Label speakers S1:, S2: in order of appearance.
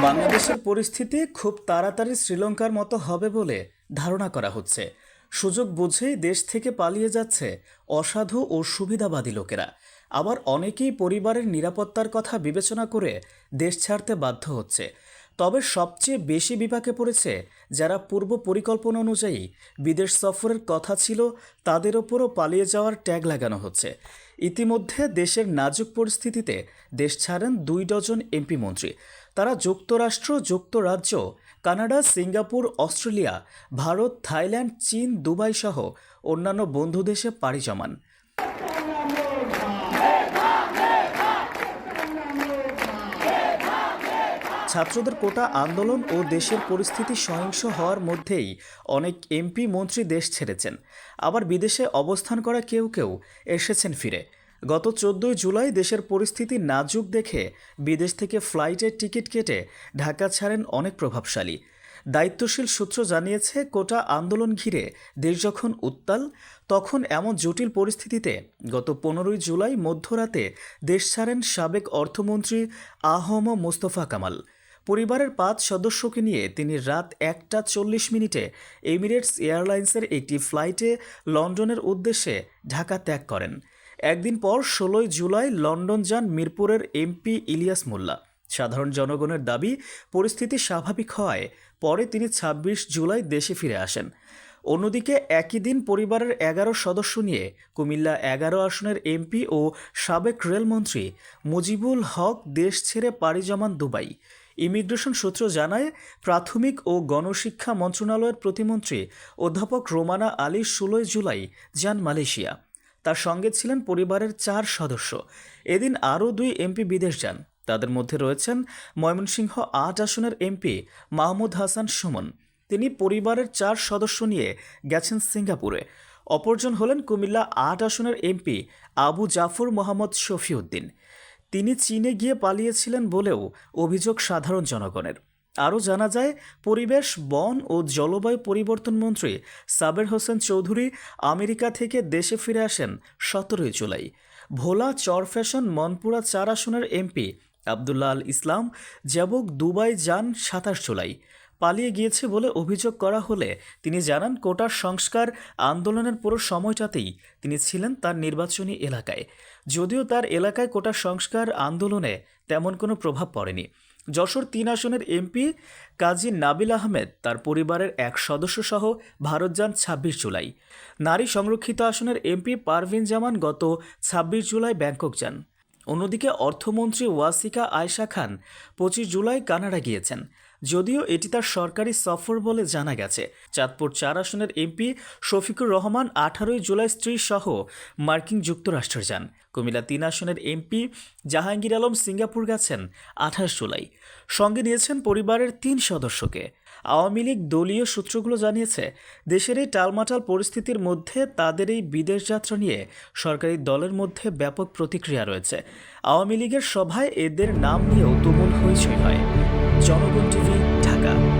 S1: বাংলাদেশের পরিস্থিতি খুব তাড়াতাড়ি শ্রীলঙ্কার মতো হবে বলে ধারণা করা হচ্ছে। সুযোগ বুঝেই দেশ থেকে পালিয়ে যাচ্ছে অসাধু ও সুবিধাবাদী লোকেরা। আবার অনেকেই পরিবারের নিরাপত্তার কথা বিবেচনা করে দেশ ছাড়তে বাধ্য হচ্ছে। তবে সবচেয়ে বেশি বিপাকে পড়েছে যারা পূর্ব পরিকল্পনা অনুযায়ী বিদেশ সফরের কথা ছিল, তাদের ওপরও পালিয়ে যাওয়ার ট্যাগ লাগানো হচ্ছে। ইতিমধ্যে দেশের নাজুক পরিস্থিতিতে দেশ ছাড়েন দুই ডজন এমপি মন্ত্রী। তারা যুক্তরাষ্ট্র, যুক্তরাজ্য, Canada, Singapore, Australia, Bharat, Thailand, চীন, দুবাই সহ অন্যান্য বন্ধু দেশে পাড়ি জমান। ছাত্রদের কোটা আন্দোলন ও দেশের পরিস্থিতি সহিংস হওয়ার মধ্যেই অনেক এমপি মন্ত্রী দেশ ছেড়েছেন। আবার বিদেশে অবস্থান করা কেউ কেউ এসেছেন ফিরে। গত চোদ্দই জুলাই দেশের পরিস্থিতি নাজুক দেখে বিদেশ থেকে ফ্লাইটের টিকিট কেটে ঢাকা ছাড়েন অনেক প্রভাবশালী। দায়িত্বশীল সূত্র জানিয়েছে, কোটা আন্দোলন ঘিরে দেশ যখন উত্তাল, তখন এমন জটিল পরিস্থিতিতে গত পনেরোই জুলাই মধ্যরাতে দেশ ছাড়েন সাবেক অর্থমন্ত্রী আহম মোস্তফা কামাল। পরিবারের পাঁচ সদস্যকে নিয়ে তিনি রাত একটা চল্লিশ মিনিটে এমিরেটস এয়ারলাইন্সের একটি ফ্লাইটে লন্ডনের উদ্দেশ্যে ঢাকা ত্যাগ করেন। একদিন পর ষোলোই জুলাই লন্ডন যান মিরপুরের এমপি ইলিয়াস মোল্লা। সাধারণ জনগণের দাবি, পরিস্থিতি স্বাভাবিক হওয়ায় পরে তিনি ২৬ জুলাই দেশে ফিরে আসেন। অন্যদিকে একই দিন পরিবারের এগারো সদস্য নিয়ে কুমিল্লা এগারো আসনের এমপি ও সাবেক রেলমন্ত্রী মুজিবুল হক দেশ ছেড়ে পাড়ি জমান দুবাই। ইমিগ্রেশন সূত্র জানায়, প্রাথমিক ও গণশিক্ষা মন্ত্রণালয়ের প্রতিমন্ত্রী অধ্যাপক রোমানা আলী ষোলোই জুলাই যান মালয়েশিয়া। তার সঙ্গে ছিলেন পরিবারের চার সদস্য। এদিন আরও দুই এমপি বিদেশ যান। তাদের মধ্যে রয়েছেন ময়মনসিংহ আট আসনের এমপি মাহমুদ হাসান সুমন। তিনি পরিবারের চার সদস্য নিয়ে গেছেন সিঙ্গাপুরে। অপরজন হলেন কুমিল্লা আট আসনের এমপি আবু জাফর মোহাম্মদ শফিউদ্দিন। তিনি চীনে গিয়ে পালিয়েছিলেন বলেও অভিযোগ সাধারণ জনগণের। আরও জানা যায়, পরিবেশ, বন ও জলবায়ু পরিবর্তন মন্ত্রী সাবের হোসেন চৌধুরী আমেরিকা থেকে দেশে ফিরে আসেন সতেরোই জুলাই। ভোলা চরফ্যাশন মনপুরা চার আসনের এমপি আবদুল্লাহ আল ইসলাম জাবুক দুবাই যান সাতাশ জুলাই। পালিয়ে গিয়েছে বলে অভিযোগ করা হলে তিনি জানান, কোটার সংস্কার আন্দোলনের পুরো সময়টাতেই তিনি ছিলেন তার নির্বাচনী এলাকায়। যদিও তার এলাকায় কোটা সংস্কার আন্দোলনে তেমন কোনো প্রভাব পড়েনি। যশোর তিন আসনের এমপি কাজী নাবিল আহমেদ, তার পরিবারের এক সদস্য সহ ভারত যান ছাব্বিশ জুলাই। নারী সংরক্ষিত আসনের এমপি পারভিন জামান গত ছাব্বিশ জুলাই ব্যাংকক যান। অন্যদিকে অর্থমন্ত্রী ওয়াসিকা আয়শা খান পঁচিশ জুলাই কানাডা গিয়েছেন। যদিও এটি তার সরকারি সফর বলে জানা গেছে। চাঁদপুর চার আসনের এমপি শফিকুর রহমান আঠারোই জুলাই স্ত্রী সহ মার্কিন যুক্তরাষ্ট্র যান। কুমিল্লা তিন আসনের এমপি জাহাঙ্গীর আলম সিঙ্গাপুর গেছেন আঠাশ জুলাই। সঙ্গে নিয়েছেন পরিবারের তিন সদস্যকে। আওয়ামী লীগ দলীয় সূত্রগুলো জানিয়েছে, দেশের এই টালমাটাল পরিস্থিতির মধ্যে তাদের এই বিদেশ যাত্রা নিয়ে সরকারি দলের মধ্যে ব্যাপক প্রতিক্রিয়া রয়েছে। আওয়ামী লীগের সভায় এদের নাম নিয়েও তুমুল হইচই হয়। জনগণ টিভি ঢাকা।